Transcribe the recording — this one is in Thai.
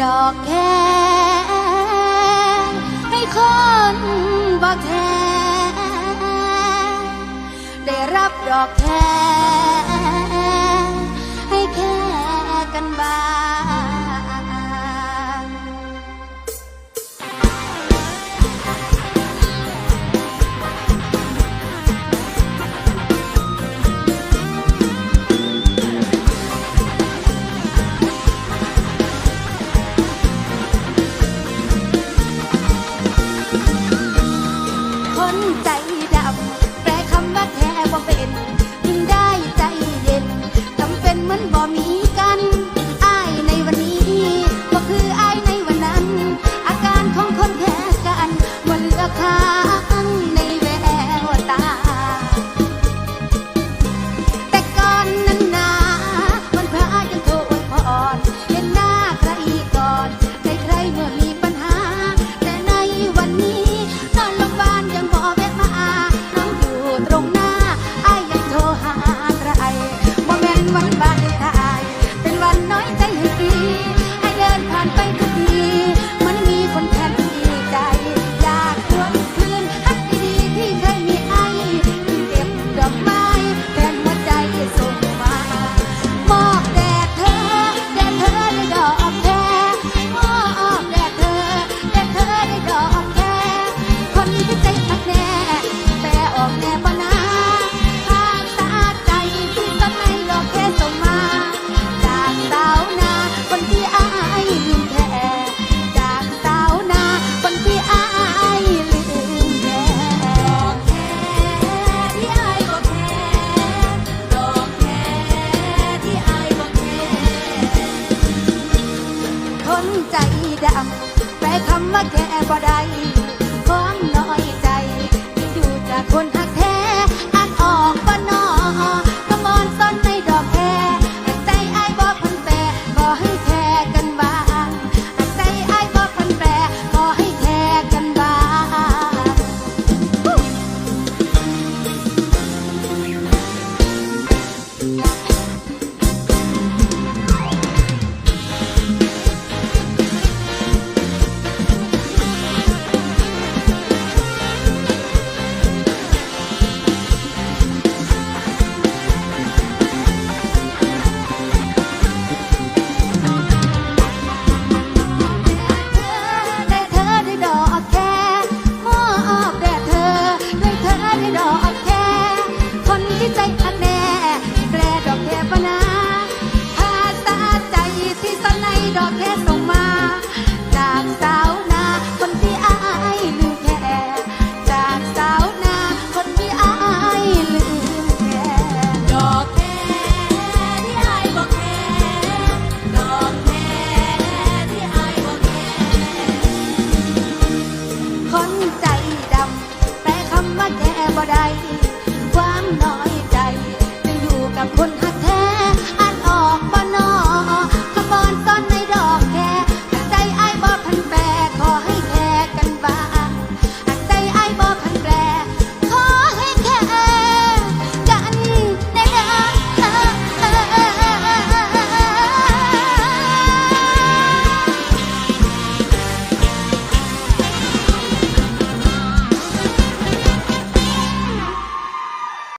ดอกแคงให้คนบอกแทได้รับดอกแคง vẫn vàng มาแค่บ่ได้ของน้อยใจที่อยู่จากคนหา I guess.